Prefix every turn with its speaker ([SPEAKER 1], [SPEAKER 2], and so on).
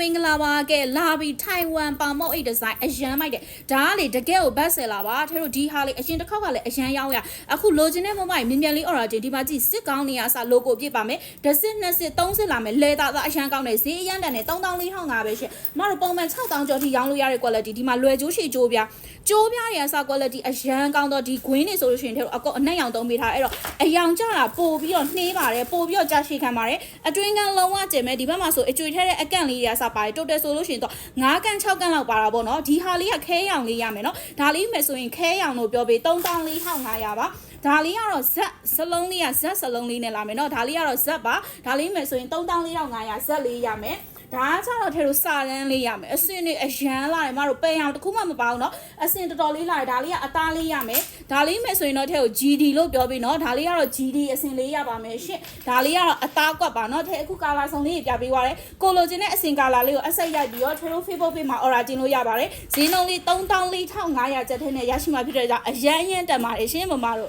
[SPEAKER 1] မင်္ဂလာပါကဲလာပြီးထိုင်ဝမ်ပါမော့အိတ်ဒီဇိုင်းအရန်မိုက်တယ်ဒါကလေတကယ်ကိုဘတ်ဆယ်လာပါထဲတို့ဒီဟာလေးအရင်တစ်ခေါက်ကလည်းအရန်ရောက်ရအခုလိုချင်တဲ့မမိုက်မြင်မြန်လေး origin ဒီမှာကြည့်စစ်ကောင်းနေရအစ logo ပြစ်ပါမယ်တစ်စစ်နှစ်စစ်သုံးစစ်လာမယ်လဲတာသားအရန်ကောင်းတယ်ဈေးအရန်တန်တယ်3400ပဲရှင့်မတို့ပုံမှန်6000ကျော်ထိရောင်းလို့ရတဲ့ quality ဒီမှာလွယ်ကျိုးရှည်ကျိုးပြကျိုးပြတွေအစ quality အရန်ကောင်းတော့ဒီ green နေဆိုလို့ရှိရင်ထဲတို့အကောအနက်ရောင်သုံးပေးထားအဲ့တော့အယောင်ကြတာပို့ပြီးတော့နှေးပါတယ်ပို့ပြီးတော့ကြာရှည်ခံပါတယ်အတွင်းကလုံးဝကျင်မဲ့ဒီဘက်မှာဆိုအကျွေထဲတဲ့အကန့်လေးတွေအစပါတယ်တိုးတယ်ဆိုလို့ရှိရင်တော့9ကန့်6ကန့်လောက်ပါတာပေါ့နော်ဒီဟာလေးကခဲရောင်လေးရမယ်နော်ဒါလေးမယ်ဆိုရင်ခဲရောင်လို့ပြောပေး3400ပါဒါလေးကတော့ဇက်စလုံးလေးကဇက်စလုံးလေးနဲ့လာမယ်เนาะဒါလေးကတော့ဇက်ပါဒါလေးမယ်ဆိုရင်3400ဇက်လေးရမယ် ဒါကကျတော့ထဲလို့စာရန်လေးရမယ်အစင်တွေအရန်လာတယ်မတို့ပယ်အောင်တစ်ခုမှမပါဘူးเนาะအစင်တော်တော်လေးလာတယ်ဒါလေးကအသားလေးရမယ်ဒါလေးမယ်ဆိုရင်တော့ထဲကို GD လို့ပြောပြီးเนาะဒါလေးကတော့ GD အစင်လေးရပါမယ်ရှင့်ဒါလေးကတော့အသားကွက်ပါเนาะထဲအခုကာလာဆောင်လေးပြပေးသွားတယ်ကိုလိုချင်တဲ့အစင်ကာလာလေးကိုအစိတ်ရိုက်ပြီးတော့ထဲလို့ Facebook page မှာ order တင်လို့ရပါတယ်ဈေးနှုန်းလေး3400ကျပ်ထဲနဲ့ရရှိမှာဖြစ်တဲ့ကြောင့်အရန်အရန်တက်ပါတယ်ရှင်းမမတို့